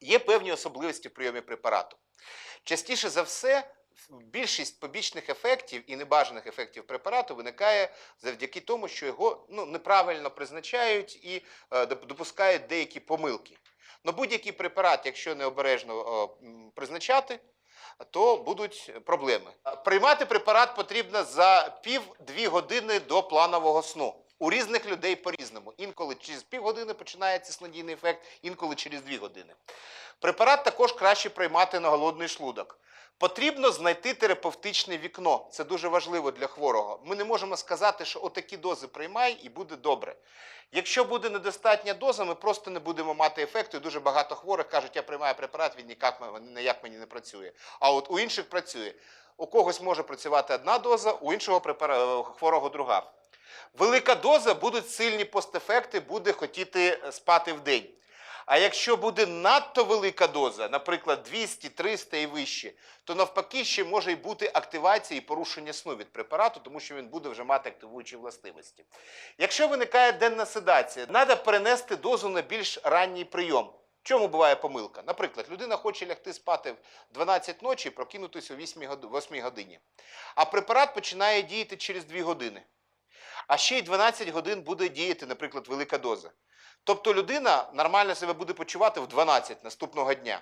Є певні особливості в прийомі препарату. Частіше за все, більшість побічних ефектів і небажаних ефектів препарату виникає завдяки тому, що його ну, неправильно призначають і е, допускають деякі помилки. Но будь-який препарат, якщо необережно м, призначати, то будуть проблеми. Приймати препарат потрібно за пів-дві години до планового сну. У різних людей по-різному. Інколи через півгодини починається снодійний ефект, інколи через дві години. Препарат також краще приймати на голодний шлунок. Потрібно знайти терапевтичне вікно. Це дуже важливо для хворого. Ми не можемо сказати, що отакі дози приймай і буде добре. Якщо буде недостатня доза, ми просто не будемо мати ефекту. І дуже багато хворих кажуть, я приймаю препарат, він ніяк мені не працює. А от у інших працює. У когось може працювати одна доза, у іншого хворого друга. Велика доза будуть сильні постефекти, буде хотіти е, спати в день. А якщо буде надто велика доза, наприклад, 200, 300 і вище, то навпаки ще може й бути активація і порушення сну від препарату, тому що він буде вже мати активуючі властивості. Якщо виникає денна седація, треба перенести дозу на більш ранній прийом. В чому буває помилка? Наприклад, людина хоче лягти спати в 12 ночі і прокинутися о 8 годині. А препарат починає діяти через 2 години. А ще й 12 годин буде діяти, наприклад, велика доза. Тобто людина нормально себе буде почувати в 12 наступного дня.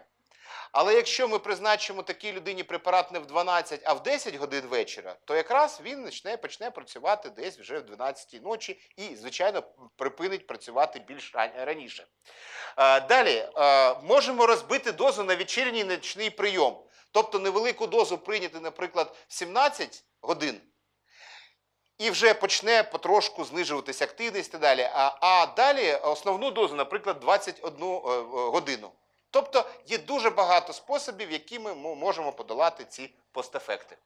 Але якщо ми призначимо такій людині препарат не в 12, а в 10 годин вечора, то якраз він почне, почне працювати десь вже в 12 ночі і, звичайно, припинить працювати більш раніше. Е, Далі е, можемо розбити дозу на вечірній нічний прийом. Тобто невелику дозу прийняти, наприклад, в 17 годин, і вже почне потрошку знижуватися активність і далі. А, а далі основну дозу, наприклад, 21 е, е, годину. Тобто є дуже багато способів, якими ми можемо подолати ці постефекти.